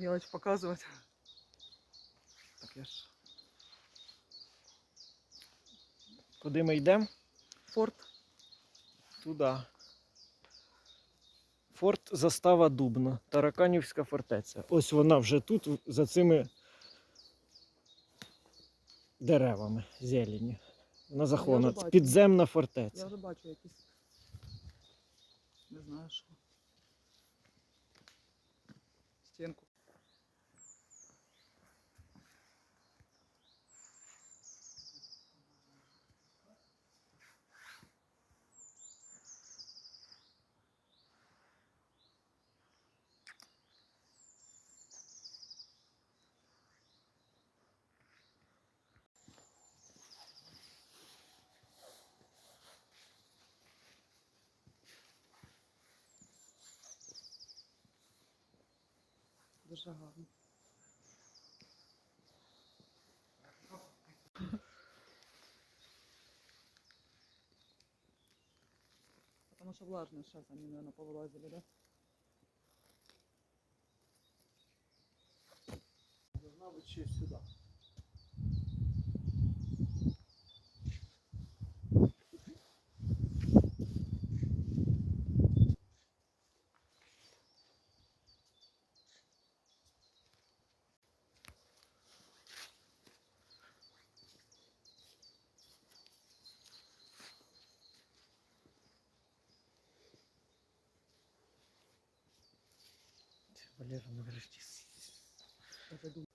мелочь показывать. Так я ж. Куди ми йдемо? Форт. Туди. Форт Застава Дубна, Тараканівська фортеця. Ось вона вже тут, за цими деревами зелені. Вона захована. Підземна Я вже бачу якісь. Не знаю що. Дуже гарно. Потому что влажно сейчас они, наверное, повылазили, да? Должна быть честь сюди. Валера, ну думаю.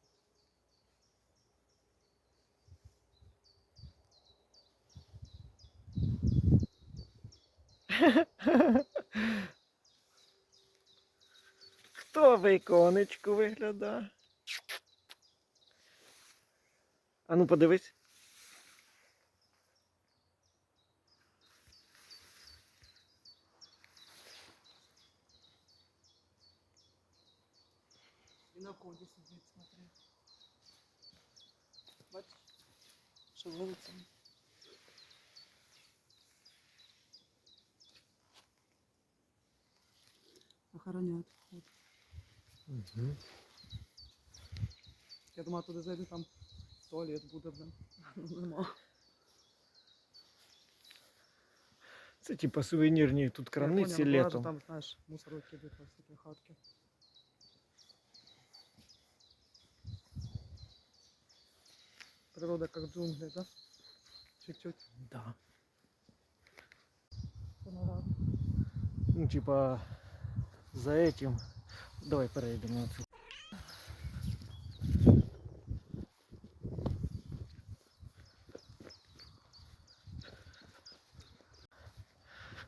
Хто віконечку виглядає? А ну подивись. Угу. Я думаю, туди зайду, там туалет буде, блин. Ну, Нема. Це типа сувенірні тут Я крамниці поняла, була ж літом. Там, знаєш, мусор викидуть во всякі хатки. Природа как джунгли, да? Чуть-чуть. Да. Панорама. Ну, типа, за этим. Давай перейдемо на цю.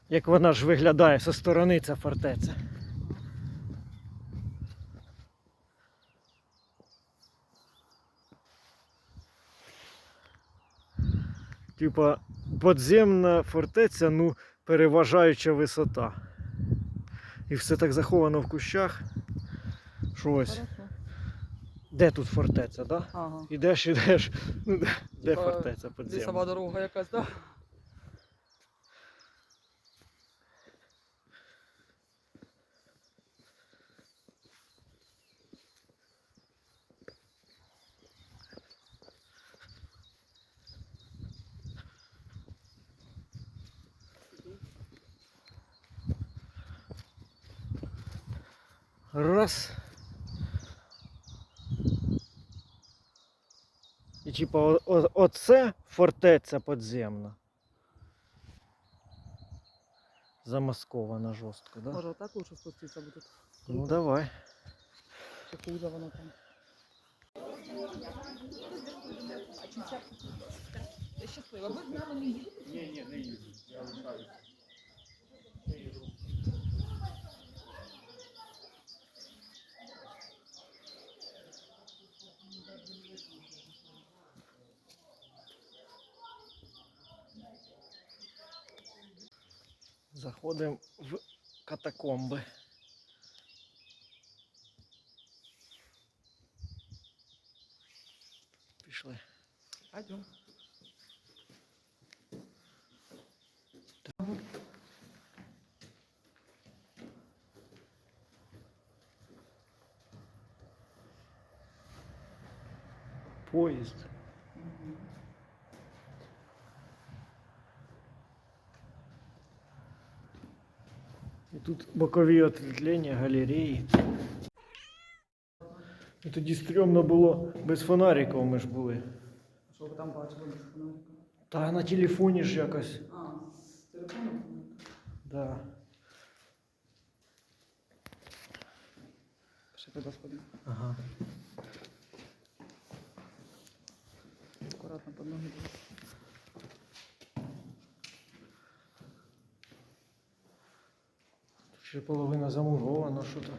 Як вона ж виглядає зі сторони ця фортеця. Типа подземна фортеця, ну, переважаюча висота. І все так заховано в кущах. Що ось. Де тут фортеця, да? Ага. Ідеш, ідеш. Ну, де, де Типа фортеця подземна? Лісова дорога якась, да? Раз. І типа о- о- оце фортеця подземна. Замаскована жорстко, да? Може, отак лучше спуститися буде. Ну давай. Чи хуже воно там. Щаслива, ви з нами не їдете? Ні, ні, не їду. Я лишаюся. Заходимо в катакомби. Пішли. Пойдем. Поїзд. І тут бокові ответвлення, галереї. І тоді стрьомно було без фонариків ми ж були. Що ви там бачили без фонарика? Та на телефоні ж якось. А, з телефону? Да. Ще туди сходимо. Ага. Акуратно під ноги дивись. Тут ще половина замурована, що то.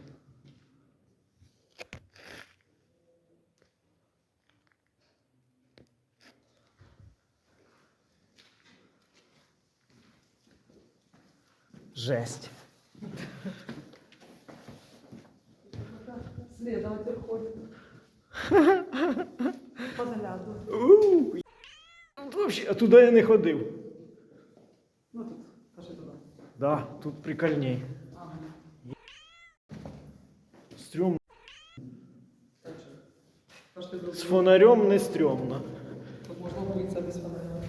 Жесть. Следователь ходит. По заляду. У, Тут вообще, а туди я не ходив. Ну тут, кажи туди. Да, тут прикольней. Ага. Стрьом. Так що. Кажи ти З фонарем не стрьомно. Тут можна без фонаря.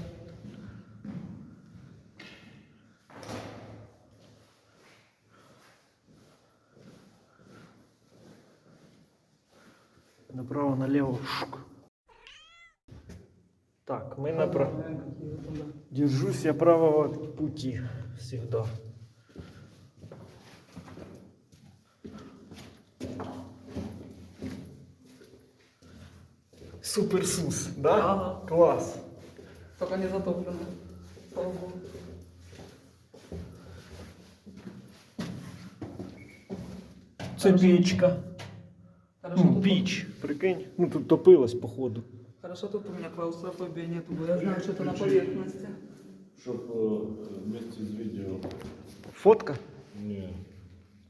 Направо, налево. Шук. Так, мы направо. Держусь я правого пути всегда. Супер сус, да? Ага. Класс. Только не затоплено. Слава Богу. Це печка. Хорошо, Ну, тут, піч, прикинь. Ну тут топилось, походу. хорошо тут у меня клаустрофобии нету, бо я знаю, что это на поверхности. Щоб е, вместе з відео. Фотка? Ні,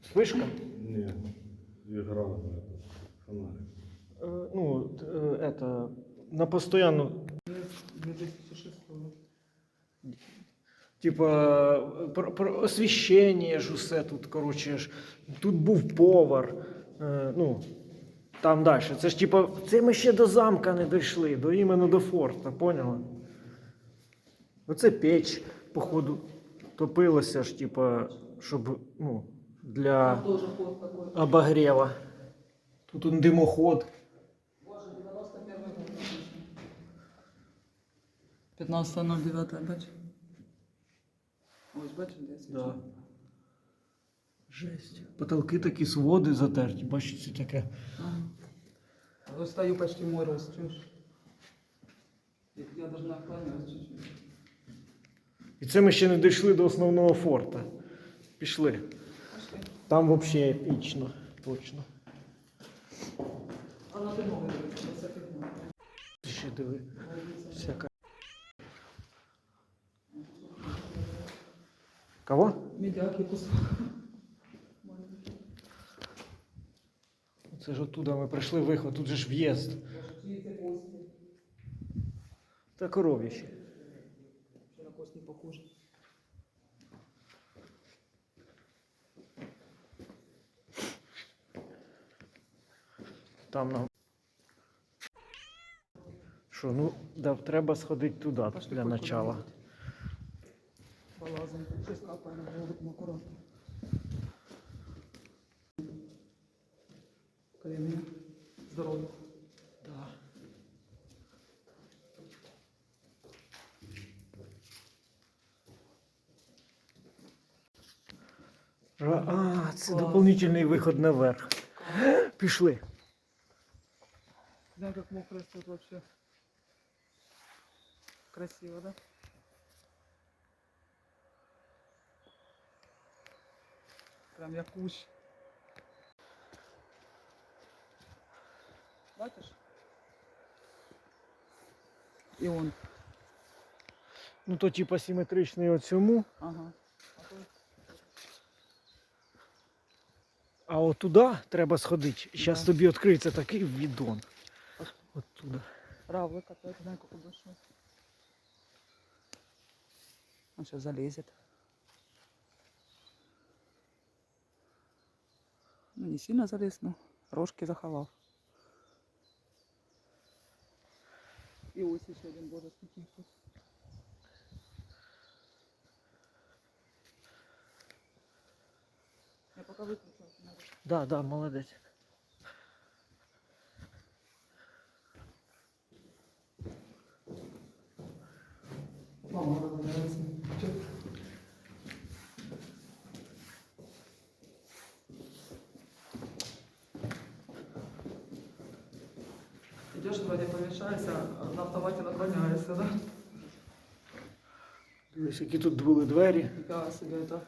Вспышка? ні. Іграли на этот фонарик. Э, ну, э, это, на постоянно, 2006 типа, про, про освіщення ж усе тут, коротше ж. Тут був повар. Е, ну, там далі. Це ж типа, це ми ще до замка не дійшли, до іменно до форта, поняла? Оце печ, походу, топилося ж, типа, щоб, ну, для Там тоже ход такой. обогрєва. Тут он димоход. 15.09, бач? Ось бачиш, де це? Да. Жесть. Потолки такі своди затерті, бачите, таке. Ага. Стою почти мой рост, чуєш? Я, даже наклоняюсь чуть-чуть. І це ми ще не дійшли до основного форта. Пішли. Пошли. Там взагалі епічно, точно. А на ти ноги це фігня. Ще диви. Кого? Медяки кусок. Це ж оттуда ми прийшли виход, тут же ж в'їзд. Та коров'ячі. Ще на кості похоже. Там нам. Що, ну, да, треба сходити туди для начала. Полазим. Щось капає на акуратно. Кремня. Здоров'я. Да. Ра- А, це Клас. дополнительний виход наверх. Пішли. Знаешь, как мокро тут вообще. Красиво, да? Прям як кущ. Бачиш? І он. Ну то типа симетричний оцьому, Ага. А от туди треба сходити. Зараз Да. тобі відкриється такий відон. От туди. равлик опять, знаю, как подошел. Он сейчас залезет. Не сильно залез, но рожки заховал. І ось ще один боже, тут. Я поки виключу. надо. Да, да, молодець. Помешаешься, а на автомате наклоняешься, да? Дивись, які тут були двері. Нифига себе, это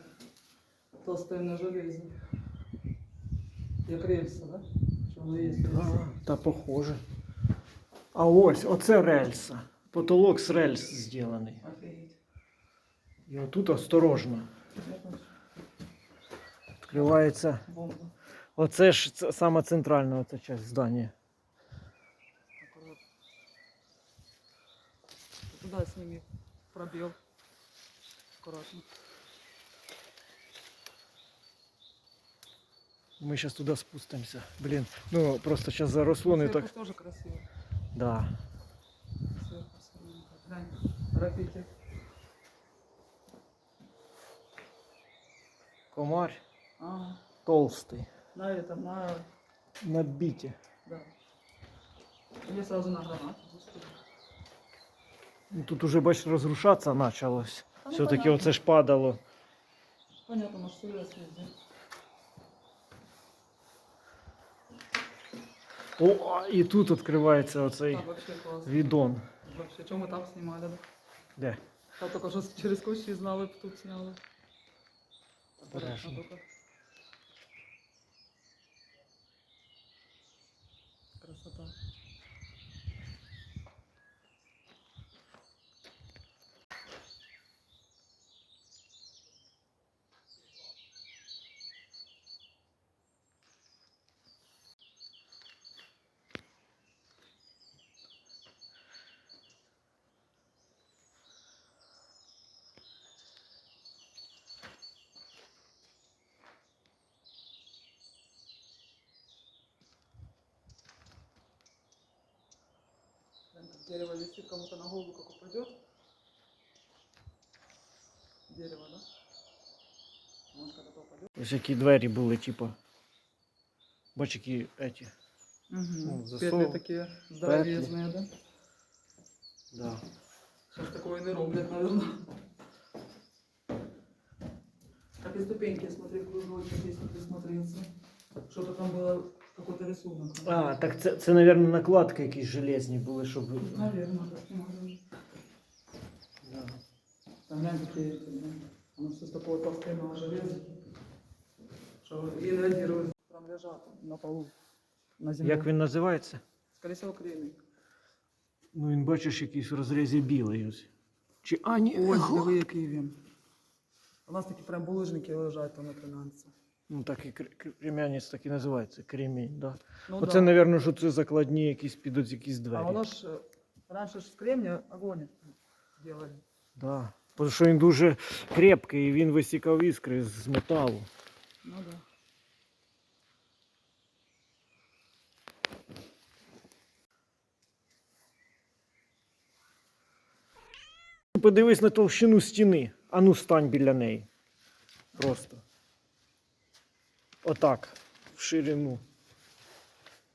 толстое на железе. Як рельса, да? Що воно є рельса. А, та похоже. А ось, оце рельса. Потолок з рельс зроблений. Офігеть. І отут осторожно. Відкривається. Бомба. Оце ж саме центральна оця частина здання. Туда сними пробел. Аккуратно. Ми зараз туди спустимося. Блін, ну просто зараз заросло не Сверху так. тоже красиво. Да. Сверху сверху. Глянь, граффити. Комар А, толстий. на этом, на... На біті. Да. Или сразу на гранату. Тут уже, бач, розрушатися почалось. Ну, Все-таки оце ж падало. Понятно, может, серьезно. О, і тут відкривається оцей вообще відон. Вообще, что мы там снимали, да? Де? Там только что через кущи знали, б тут сняли. Обережно. Красота. Прям как дерево висит, кому-то на голову как упадет. Дерево, да? Может, когда-то упадет. Ось які двері були, типу. Бач, які еті. Ну, Угу. засов. Петли такие здоровезные, да? Да. Сейчас такое не роблять, наверное. Как и ступеньки, смотри, кружочек, если присмотреться. Что-то там было, какой-то рисунок. А, так це, це, мабуть, накладки якісь железні були, щоб. Наверное, так можно. Да. Там глянь, какие эти, да. Оно все с такого толстенного железа. Что и реагирует. Там лежат на полу. На земле. Як він називається? Всего, кремень. Ну, він бачиш, якийсь в розрізі білий ось. Чи. А, ні. Ось, диви, який він. У нас такі прям булыжники лежать там на кремянці. Ну, так і кр- кр- кремянець так і називається, кремінь, да. Ну, Оце, да. мабуть, що це закладні якісь під ось якісь двері. А воно ж, е, раніше ж з кремня огонь делали. Да. Тому що він дуже крепкий і він висікав іскри з металу. Ну да. Подивись на товщину стіни. Ану стань біля неї. Просто. Отак. В ширину.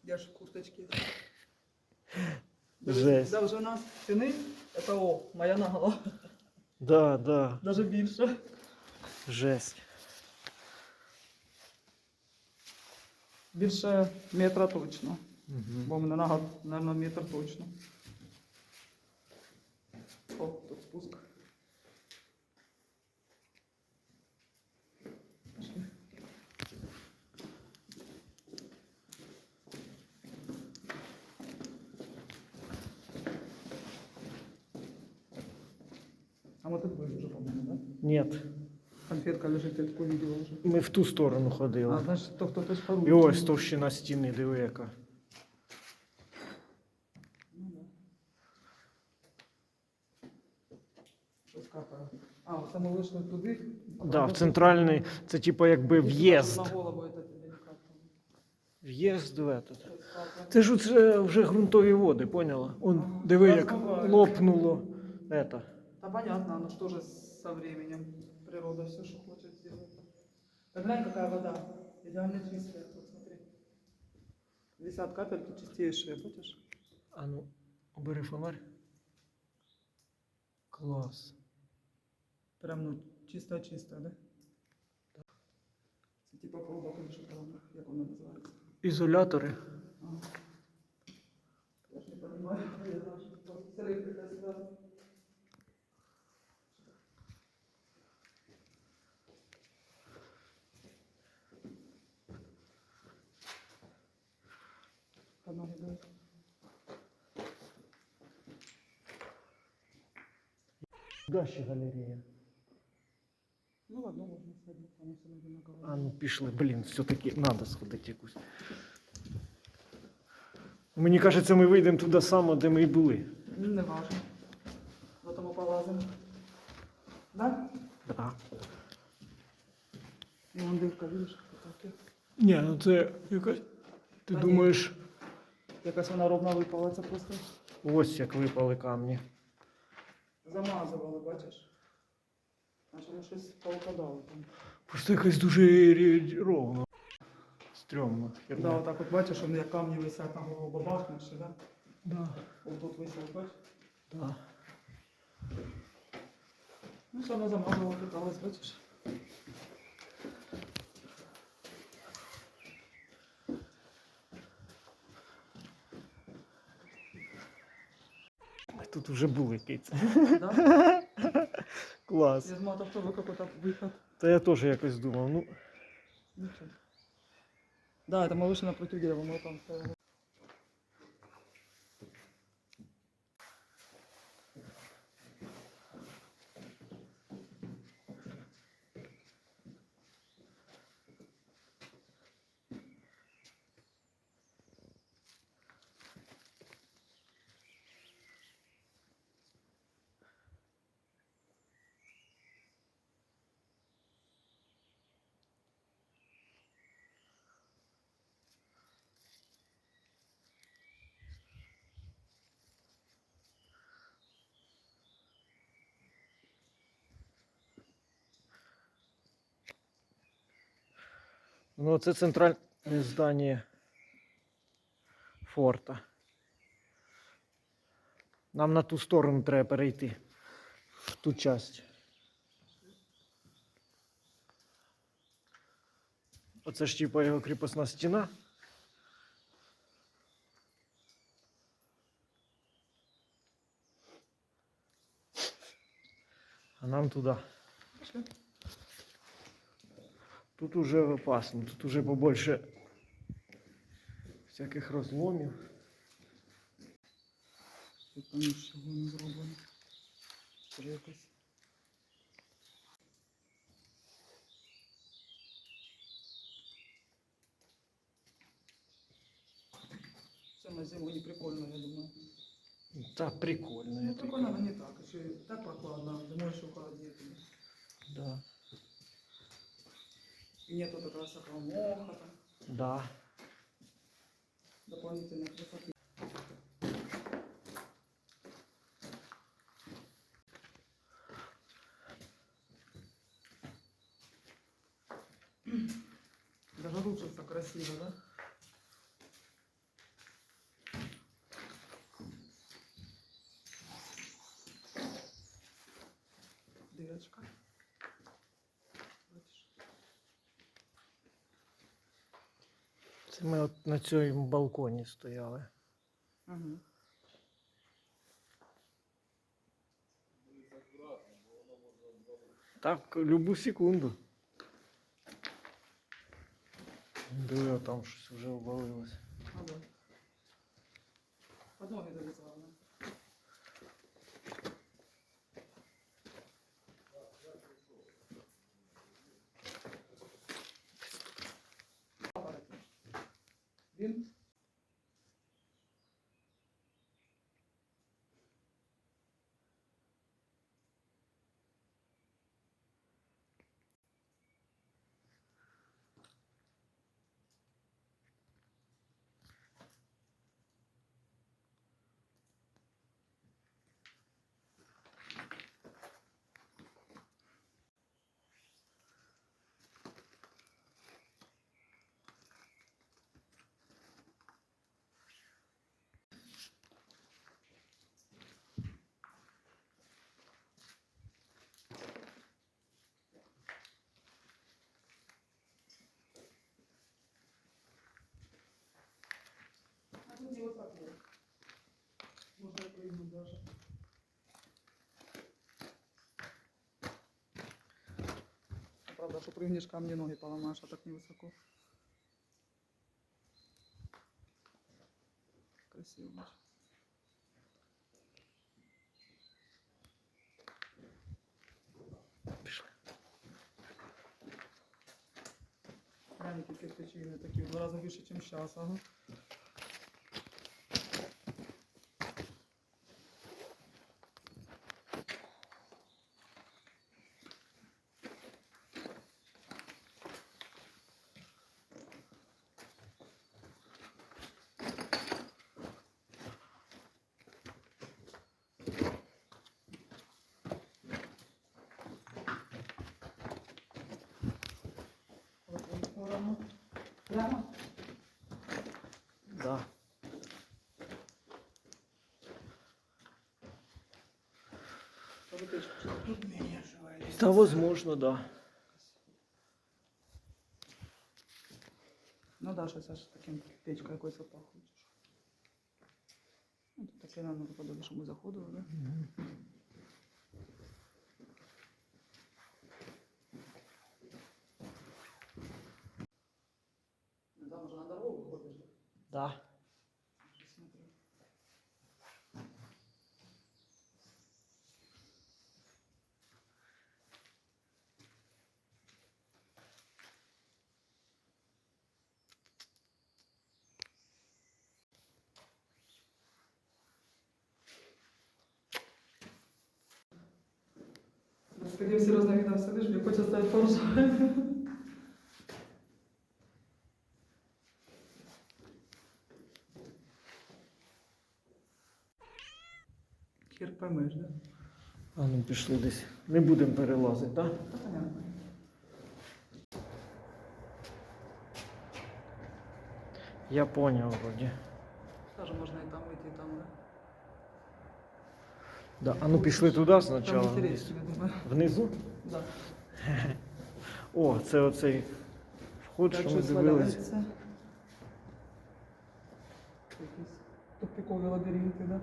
Я ж в курточке. Жесть. Довжина стіни, це о, моя нога. Да, да. Даже більше. Жесть. Більше метра точно. Угу. Бо в мене нога, мабуть, метр точно. О, тут спуск. А мы тут были уже, по-моему, да? Ні. Конфетка лежит, я такую видела уже. Ми в ту сторону А, ходили. значит, то кто-то І спорудил. ось товщина стіни, диви яка. Ну да. Щось капає. А, оце ми вийшли туди. Да, в центральний, це типу якби На в'їзд. голову это тебе не капало. В'їзд в этот. Це ж оце вже ґрунтові води, поняла? Он, диви, як лопнуло. Это. Да понятно, оно что же со временем природа все, что хочет сделать. Да глянь, какая вода. Идеально чистая. Вот смотри. Висят капельки чистейшие, будешь? А ну, бери фонарь. Клас. Прям ну чисто-чисто, да? Це типа проба кончикова, як воно називається. Ізолятори. Ага. Я ж не понимаю, я даже просто сырые Ще галерея? Ну, в одно можно сходить, там все одинаково. А ну пішли, блін, все-таки треба сходити якусь. Мені кажеться, ми вийдемо туди само, де ми і були. Ну, Не важно. Вот мы полазим. Да? Да. И вон дырка, видишь, какая Ні, ну це якась. Ти Та ні. думаєш, Якась вона ровно випала, це просто ось як випали камні. Замазували, бачиш? Значить, воно щось повипадало там. Просто якось дуже рі- ровно. Стрьомно. Да, херня. отак от бачиш, вони як камні висять на голову бабахнеш, да? Да. От тут висять, бачиш? Да. Ну, все вона замазувала, питалась, бачиш? тут вже були киць. Да? Клас. Я думала, то ви какой-то виход. Та я теж якось думав, ну. Ничего. Да, это мы вышли напротив дерева, мы там стояли. Ну, це центральне здання форта. Нам на ту сторону треба перейти. В ту часть. Оце ж типа його кріпосна стіна. А нам туди. Пошли. Тут уже опасно, тут уже побольше всяких розломів. Тут там нічого не зроблено. Це якось. Все на зиму не прикольно, я думаю. Та прикольно. Ну, я прикольно, но не так. И так прохладно, зимой еще холоднее. Да. И нет вот этого всякого моха, там, Да. дополнительной красоты. Даже рушится красиво, да? Це ми от на цьому балконі стояли. Угу. Так, любу секунду. Диви, там щось вже обвалилось. Ну да. Под ноги дивись, головне. Він? идти вот так вот. Можно и прыгнуть даже. Правда, что прыгнешь, камни ноги поломаешь, а так невысоко. Красиво. очень. Пішли. Пряники кирпичные такие, в два раза выше, чем сейчас. Ага. Чтобы печку, чтобы тут менее живая лестница. Та возможно, да. Ну да, сейчас аж таким печкой якось пахнуть. Ну, тут таке нам подобно, що ми заходили, да? Ну, Там уже на дорогу ходиш. Да. Таким серьезным видом сидишь, мне хочется стать поржать. Хер поймеш, да? А ну пішли десь. Не будемо перелазити, так? Понятно. Я поняв вроді. Даже можно и там и там, да? Да. А ну пішли туди спочатку. Внизу? Да. О, це оцей вход, Так що ми дивилися. Якісь тупікові лабіринти, да?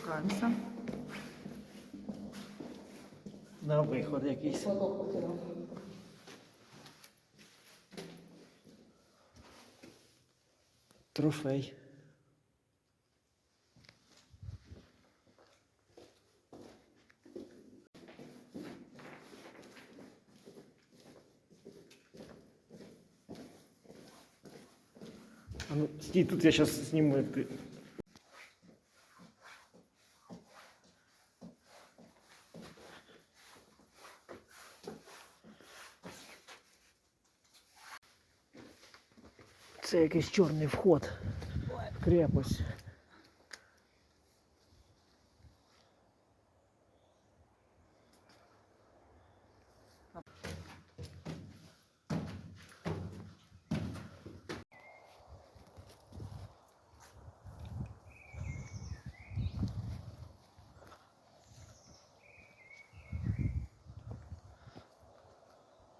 Спускаємося. На виход якийсь. Трофей. А ну, стій, тут я зараз зніму. Якийсь чорний вход. Крепость.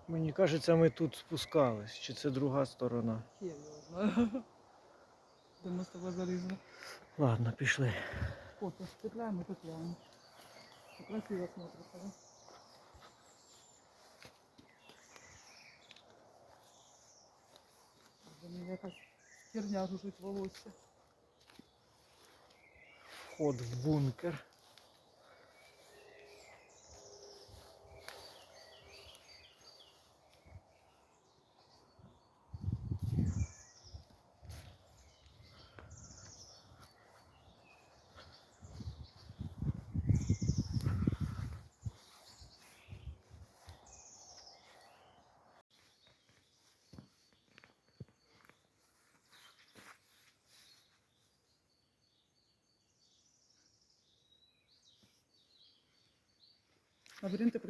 Мені кажеться, ми тут спускались, чи це друга сторона. Де ми з тобою залізли. Ладно, пішли. О, то петляємо. Красиво смотрится, да? За мене якась херня жужить волосся. Вход в бункер. Labirinto é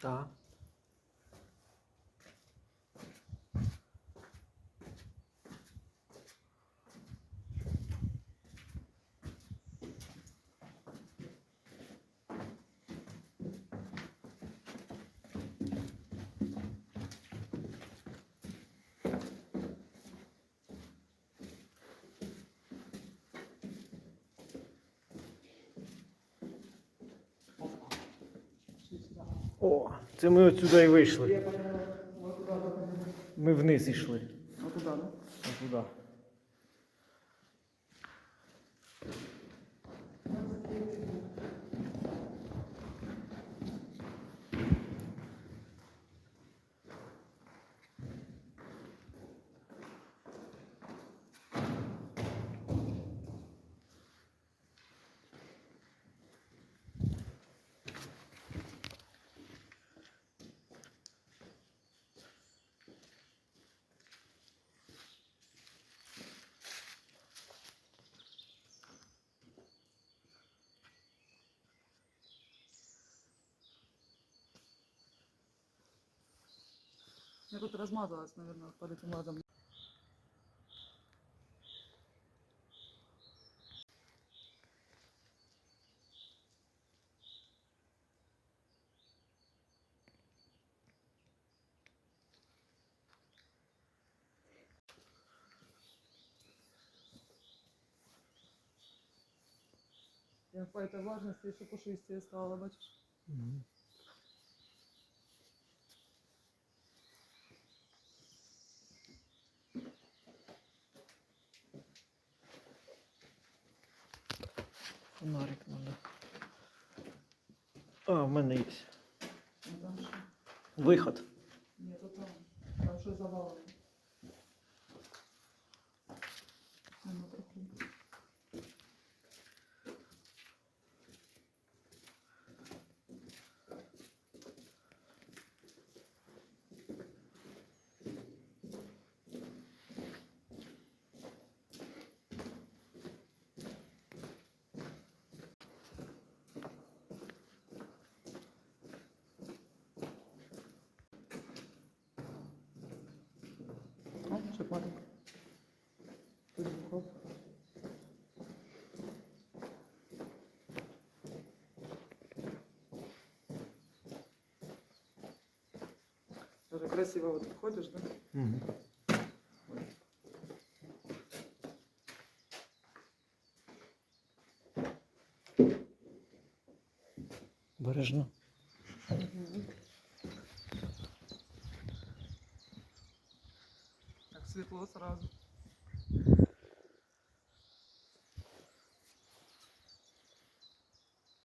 Tá. О, це ми отсюди і вийшли. Ми вниз йшли. Отуда, туда, да? Отуда. Я тут размазалась, наверное, под этим ладом. Я по этой влажности еще пушистее стала, бачишь? Фонарик надо. А, в мене є. Виход. Нет, то там. Там что завалено. Нема трохи. О, ще маленько. Тут. Даже красиво вот входишь, да? Угу. Бережно. Так светло сразу.